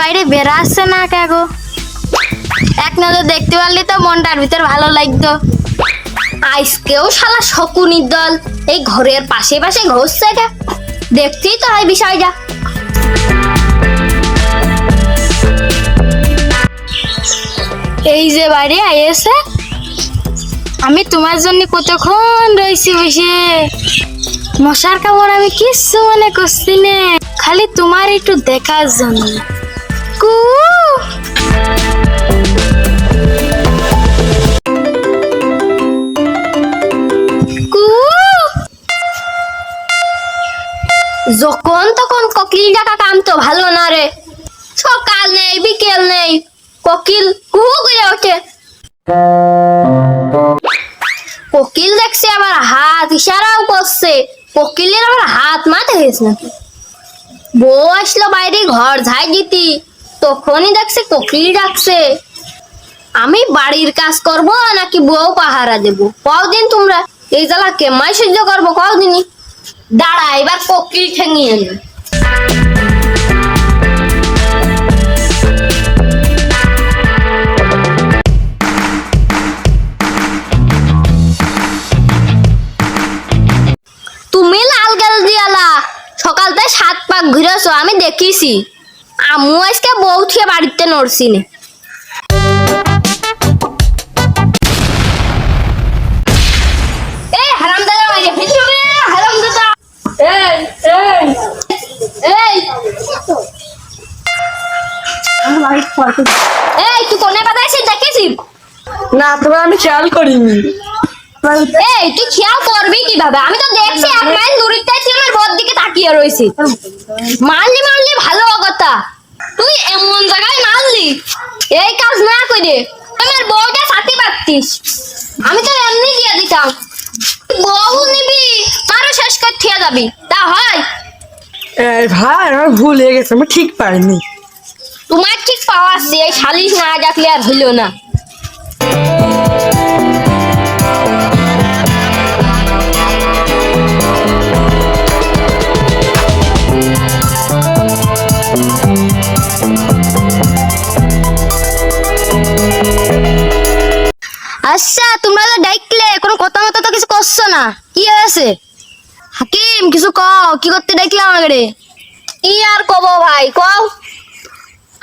বাইরে বেরাচ্ছে না কে গো? এক নজর দেখতে পারলি তো মনটার ভিতর ভালো লাগতো। আজকেও শালা শকুনির দল, এই ঘরের পাশে পাশে ঘষছে কে? দেখতেই তো হয় বিষয়টা। এই যে বাড়ি আইয়েছে আমি তোমার জন্য কতক্ষণ রয়েছি বসে? মশার কামড় আমি কিচ্ছু মনে করছি না। খালি তোমার একটু দেখার জন্য। কু কু যখন তখন কোকিল ডাকা কাম তো ভালো না রে। সকাল নেই, বিকেল নেই। কোকিল কুহু করে ওঠে। কোকিল দেখছে আবার হাত ইশারাও করছে। কোকিলের আবার হাত মাথা হয়েছে নাকি। বউ আসলো বাইরে ঘর ঝাই দিতি। তখনই দেখছে কোকিল ডাকছে। আমি বাড়ির কাজ করব, নাকি বউ পাহারা দেব? কদিন তোমরা এই জ্বালা কেমাই সহ্য করব কদিনই দাঁড়া, এবার কোকিল ঠেঙিয়ে নে। তুমি লাল গাল দিয়ালা সকালতে সাত পাক ঘুরেছো, আমি দেখিছি। আমু আজকে বউ থিয়ে বাড়িতে নড়ছি নে এই তুই কোনে কথা এসে দেখেছি না তোমার আমি খেয়াল করিনি। এই তুই খেয়াল করবি কীভাবে? আমি তো দেখছি এক মাইল দূরিতে তুই আমার বর দিকে তাকিয়ে রয়েছি। মারলি মারলি ভালো কথা তুই এমন জায়গায় মারলি এই কাজ না করে আমার বউটা সাথে পারতিস আমি তো এমনি দিয়ে দিতাম। বউ নিবি আরও শেষ করে থিয়ে যাবি। তা হয়? এই ভাই আমার ভুল হয়ে গেছে আমি ঠিক পারিনি। তোমার ঠিক পাওয়া আছে এই সালিশ না ডাকলে আর হইল না। আচ্ছা তোমরা তো ডাইকলে কোনো কথা মতো তো কিছু করছ না। কি হয়েছে? হাকিম কিছু কও কি করতে ডাইকলে আমাকে কি আর কব ভাই কও?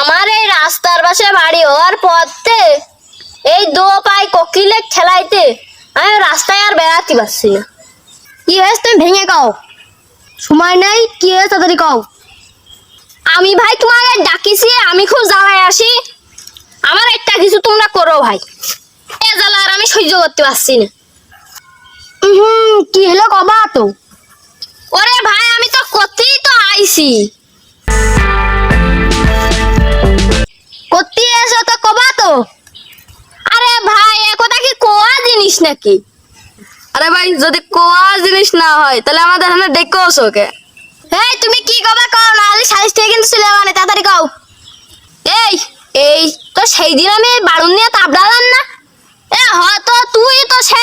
আমার এই রাস্তার পাশে বাড়ি হওয়ার পথে এই দো পাই কোকিলের ঠেলাইতে আমি রাস্তায় আর বেড়াতে পারছি না। কি হয়েছে তুমি ভেঙে কও? সময় নেই কি হয়েছে তাড়াতাড়ি কও? আমি ভাই তোমাকে ডাকিছি আমি খুব জ্বালায় আসি। আমার একটা কিছু তোমরা করো ভাই। এ জ্বালা আর আমি সহ্য করতে পারছি না। হুম কি হলো কবা তো? ওরে ভাই আমি তো করতেই তো আইছি। করতে এসো তো কবা তো। আরে ভাই এ কথা কি কোয়া জিনিস নাকি? আরে ভাই যদি কোয়া জিনিস না হয় তাহলে আমাদের এখানে ডেকে ওকে। এই তুমি কি কবে কও? নাহলে সালিশ থেকে কিন্তু চলে মানে তাড়াতাড়ি কও। এই এই তো সেই দিন আমি বাড়ুন নিয়ে তাবড়ালাম না এ হয়তো তুই তো সে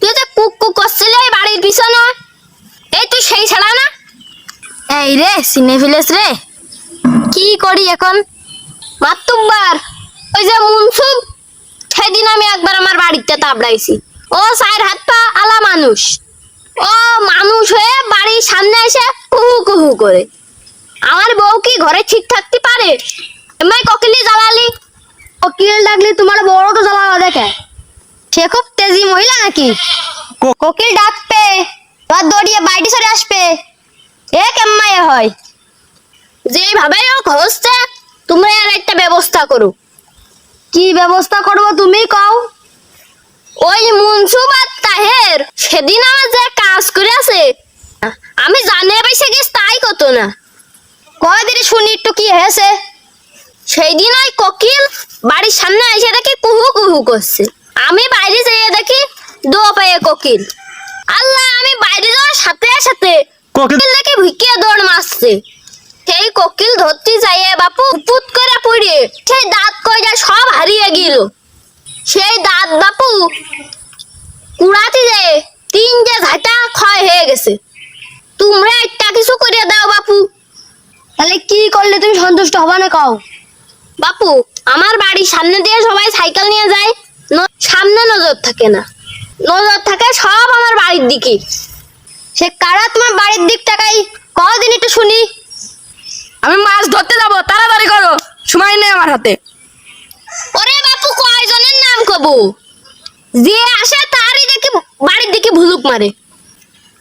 তুই তো কুক কুক করছিলি ওই বাড়ির পিছনে এই তুই সেই ছাড়া না এই রে সিনে ফিলেস রে? কি করি এখন? মাতুব্বার ওই যে মুনসুব সেদিন আমি একবার আমার বাড়িতে তাবড়াইছি। ও সাইর হাত পা আলা মানুষ। ও মানুষ হয়ে বাড়ির সামনে এসে কুহু কুহু করে। আমার বউ কি ঘরে ঠিক থাকতে পারে? এমনি কোকিলি জ্বালালি। কোকিল ডাকলি তোমার বড় তো জ্বালাবা দেখে। সে খুব তেজি মহিলা নাকি? কোকিল ডাকবে তোমার দড়িয়ে বাইরে সরে আসবে। এ কেম্মায় হয়? যেভাবে ও ঘষছে তোমরা আর একটা ব্যবস্থা করো। কি ব্যবস্থা করব তুমি কও? ওই মুনসুব আর তাহের সেদিন আমার যে কাজ করে আছে আমি জানে পাইছে গেছ তাই কত না। কয়দিন শুনি একটু কি হয়েছে? সেই দিন ওই কোকিল বাড়ির সামনে এসে দেখি কুহু কুহু করছে। আমি বাইরে যেয়ে দেখি দো পায়ে কোকিল। আল্লাহ আমি বাইরে যাওয়ার সাথে সাথে কোকিল- কোকিল দেখি ভিকিয়ে দৌড় মারছে। সেই কোকিল ধরতে যাইয়ে বাপু পুত করে পড়ে। সেই দাঁত কয়টা সব হারিয়ে গেল। সেই দাঁত বাপু কুড়াতে যায় তিনটে ঝাঁটা ক্ষয় হয়ে গেছে। তোমরা একটা কিছু করে দাও বাপু। তাহলে কি করলে তুমি সন্তুষ্ট হবা না কও? বাপু আমার বাড়ির সামনে দিয়ে সবাই সাইকেল নিয়ে যায়। ন- সামনে নজর থাকে না। নজর থাকে সব আমার বাড়ির দিকে। সে কারা তোমার বাড়ির দিক তাকাই কদিন একটু শুনি। আমি মাছ ধরতে যাব তাড়াতাড়ি করো। সময় নেই আমার হাতে। ওরে বাপু কয়জনের নাম কবু? যে আসে তারই দেখি বাড়ির দিকে ভুলুক মারে।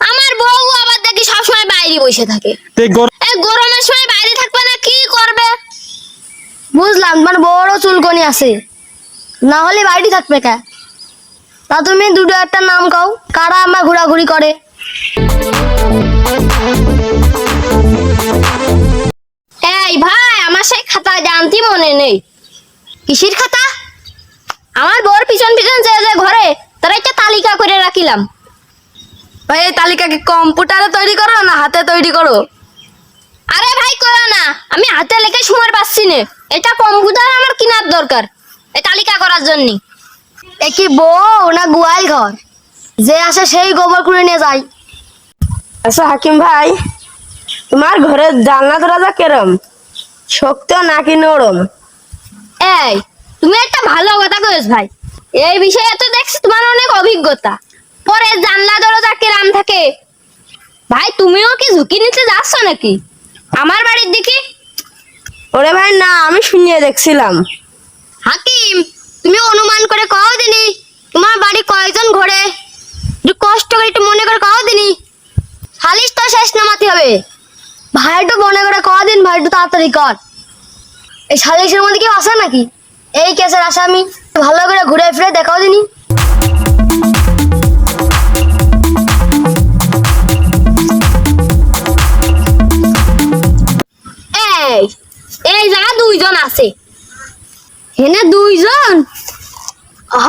আমার বউ আবার দেখি সবসময় বাইরে বসে থাকে। এই গরমের সময় বাইরে থাকবে না কি করবে? বুঝলাম তোমার বড় চুলকনি আছে। না হলে বাড়ি থাকবে কে? তা তুমি দুটো একটা নাম কও কারা আমার ঘোরাঘুরি করে? এই ভাই আমার সেই খাতা জানতি মনে নেই। কিসির খাতা? আমার বর পিছন পিছন যে যে ঘরে তারা একটা তালিকা করে রাখিলাম। ভাই এই তালিকা কি কম্পিউটারে তৈরি করো না হাতে তৈরি করো? আরে ভাই করো না। আমি হাতে লেখে সময় পাচ্ছি না। এটা কম্পিউটার আমার কেনার দরকার এই তালিকা করার জন্য। এ কি বউ না গোয়াল ঘর? যে আসে সেই গোবর করে নিয়ে যায়। আচ্ছা হাকিম ভাই তোমার ঘরের জানলা দরজা কেরম? শক্ত নাকি নরম? এই তুমি একটা ভালো কথা কয়েছ ভাই। এই বিষয়ে তো দেখছি তোমার অনেক অভিজ্ঞতা। পরে জানলা দরজা কিরাম থাকে? ভাই তুমিও কি ঝুঁকি নিতে যাচ্ছ নাকি? আমার বাড়ির দিকে? ওরে ভাই না আমি শুনিয়ে দেখছিলাম। হাকিম তুমি অনুমান করে কও দিনি তোমার বাড়ি কয়জন ঘরে? একটু কষ্ট করে একটু মনে করে কও দিনি। সালিশ তো শেষ নামাতে হবে। ভাই একটু মনে করে কও দিন ভাই একটু তাড়াতাড়ি কর। এই সালিশের মধ্যে কেউ আসে নাকি? এই কেসের আসামি। ভালো করে ঘুরে ফিরে দেখাও দিনি। এই এই জায়গা দুইজন আছে। হেনে দুইজন? হ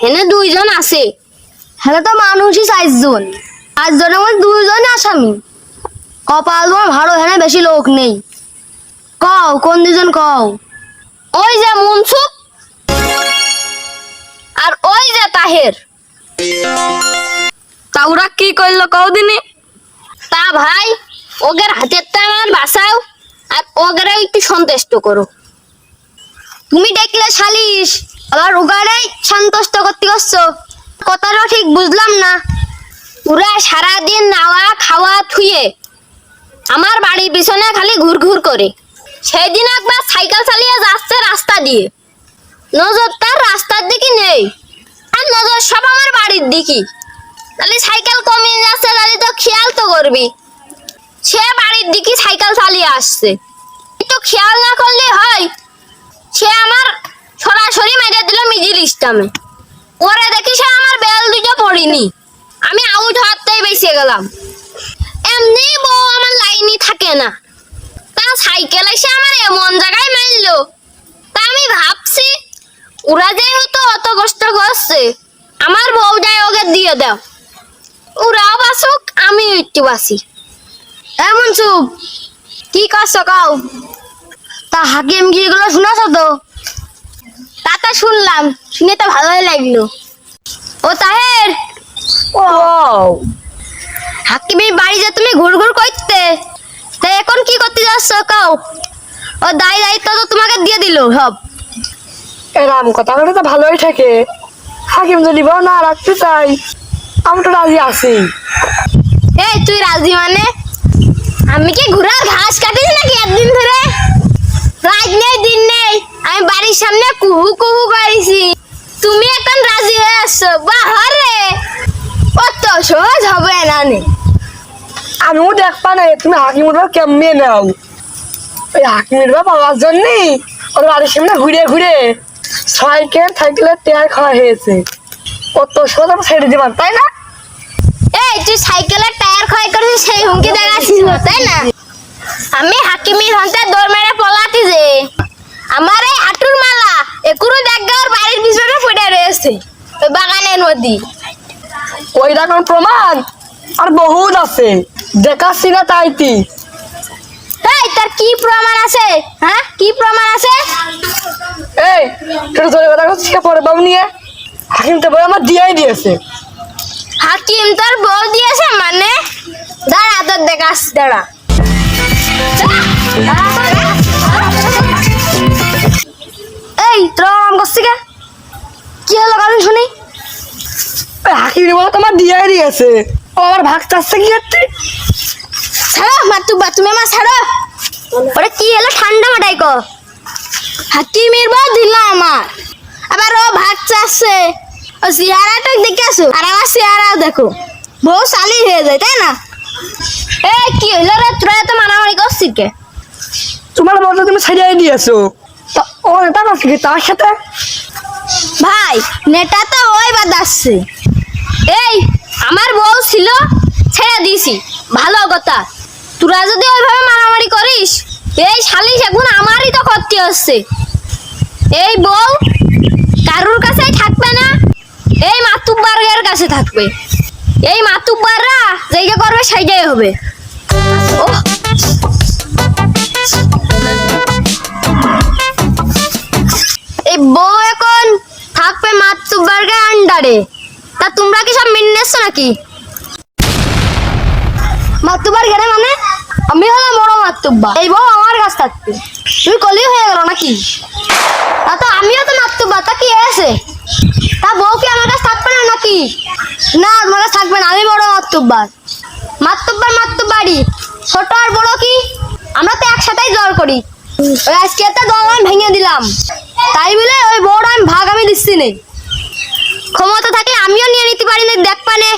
হেনে দুইজন আছে। হেনে তো মানুষই চারজন। চারজনের মধ্যে দুইজন আসামি। কপাল তোমার ভালো হেনে বেশি লোক নেই। কও কোন দুজন কও? ওই যে মনসুক আর ওই যে তাহের। তা ওরা কি করল কদিনই তা ভাই ওগের হাতেরটা আমার বাঁচাও আর ওগের একটু সন্তুষ্ট করো। তুমি দেখলে সালিশ আবার ওগারেই সন্তুষ্ট করতে করছ। কথাটা ঠিক বুঝলাম না। ওরা সারাদিন নাওয়া খাওয়া থুয়ে আমার বাড়ির পিছনে খালি ঘুর ঘুর করে। সেদিন একবার সাইকেল চালিয়ে যাচ্ছে রাস্তা দিয়ে। নজর তার রাস্তার দিকে নেই। আর নজর সব আমার বাড়ির দিকে। তাহলে সাইকেল কমিয়ে যাচ্ছে তাহলে তো খেয়াল তো করবি সে বাড়ির দিকে সাইকেল চালিয়ে আসছে। একটু খেয়াল না করলে হয়। সে আমার সরাসরি মেরে দিল মিডিল ইস্টামে ওরে দেখি সে আমার বেল দুটো পড়িনি আমি আউট হওয়াতেই বেঁচে গেলাম। এমনি বউ আমার লাইনই থাকে না। তা সাইকেল এসে আমার এমন জায়গায় মারলো। তা আমি ভাবছি, ওরা যেহেতু অত কষ্ট করছে, আমার বউটাই ওকে দিয়ে দাও। ওরাও বাসুক আমি একটু বাসি। এমন চুপ কি করছ কাও? তা হাকিম গিরিগুলো শুনেছ তো? তা তো শুনলাম, শুনে তো ভালোই লাগল। ও তাহের। ও হাকিমের বাড়ি যে তুমি ঘুর ঘুর করতে। তা এখন কি করতে যাচ্ছ কাও? ও দায় দায়িত্ব তো তোমাকে দিয়ে দিল সব। এরাম কথা বলে তো ভালোই থাকে। হাকিম যদি বউ না রাখতে চাই আমি তো রাজি আছি। এই তুই রাজি মানে? আমি কি ঘোড়ার ঘাস কাটিস নাকি একদিন ধরে? রাত নেই দিন নেই আমি বাড়ির সামনে কুহু কুহু করেছি। তুমি এখন রাজি হয়ে আসছো বাহারে! অত সহজ হবে না নে। আমিও দেখবা না তুমি হাকিমের বাবা কেমনে নাও? ওই হাকিমের বাবা পাওয়ার জন্য ওর বাড়ির সামনে ঘুরে ঘুরে সাইকেল সাইকেলের টায়ার খাওয়া হয়েছে। কত সোজা ছেড়ে দিবার তাই না? এই তুই সাইকেলের টায়ার ক্ষয় করেছিস সেই হুমকি দেখাচ্ছিস তাই না? আমি হাকিমির হন্তে দৌড় মেরে পলাতি যে। আমার এই হাঁটুর মালা একুরু দেখবে ওর বাড়ির পিছনে পড়ে রয়েছে ওই বাগানের নদী ওই রকম প্রমাণ আর বহুত আছে। দেখাচ্ছি না তাইতি এই তার কি প্রমাণ আছে? হ্যাঁ? কি প্রমাণ আছে? এই তোর জোরে কথা করছিস কে পরে বাবু নিয়ে? হাকিম তো বই আমার দিয়াই দিয়েছে। হাকিম তোর বউ দিয়েছে মানে? দাঁড়া তোর দেখাস দাঁড়া। এই তোর আম করছি কে? কি হলো কারণ শুনি? ওই হাকিমের বাবা তোমার দিয়ে দিয়েছে। ও আবার ভাগ চাচ্ছে কি করতে ছাড়ো মাতুব্বা তুমি আমার ছাড়ো। ওরে কি হলো ঠান্ডা মাটাই কো। হাকিমের বউ দিল আমার। আবার ও ভাগ চাচ্ছে ও চেহারাটা দেখে আসো আর আমার চেহারাও দেখো। বউ সালি হয়ে যায় তাই না? এ কি হইল রে তোরা এত মারামারি করছিস কে? তোমার বউ তুমি ছাড়িয়ে দিয়েছ। ও এটা না কি তার সাথে? ভাই নেটা তো ওই বাদ আসছে। এই আমার বউ ছিল ছেড়ে দিছি ভালো কথা। তোরা যদি ওইভাবে মারামারি করিস, এই শালিশ এখন আমারই তো ক্ষতি হচ্ছে। এই বউ কারুর কাছেই থাকবে না, এই মাতুব্বারের কাছে থাকবে। এই মাতুব্বাররা জায়গা করবে সেইটাই হবে। ওহ। এই বউ এখন থাকবে মাতুব্বারকে আন্ডারে তা তোমরা কি সব মেনে নাকি? মাতুব্বার গেলে মানে? আমি হলাম বড় মাতুব্বা এই বউ আমার কাছ থাকবে তুই কলি হয়ে গেল নাকি? তা তো আমিও তো মাতুব্বা তা কি আছে তা বউ কি আমার কাছে থাকবে না নাকি? না তোমার কাছে থাকবে না, আমি বড় মাতুব্বার। মাতুব্বার মাতুব্বাড়ি ছোট আর বড় কি? আমরা তো একসাথেই জল করি। ওই আজকে একটা দল আমি ভেঙে দিলাম। তাই বলে ওই বড় আমি ভাগ আমি দিচ্ছি নেই ক্ষমতা থাকলে আমিও নিয়ে নিতে পারি না, দেখ পানে।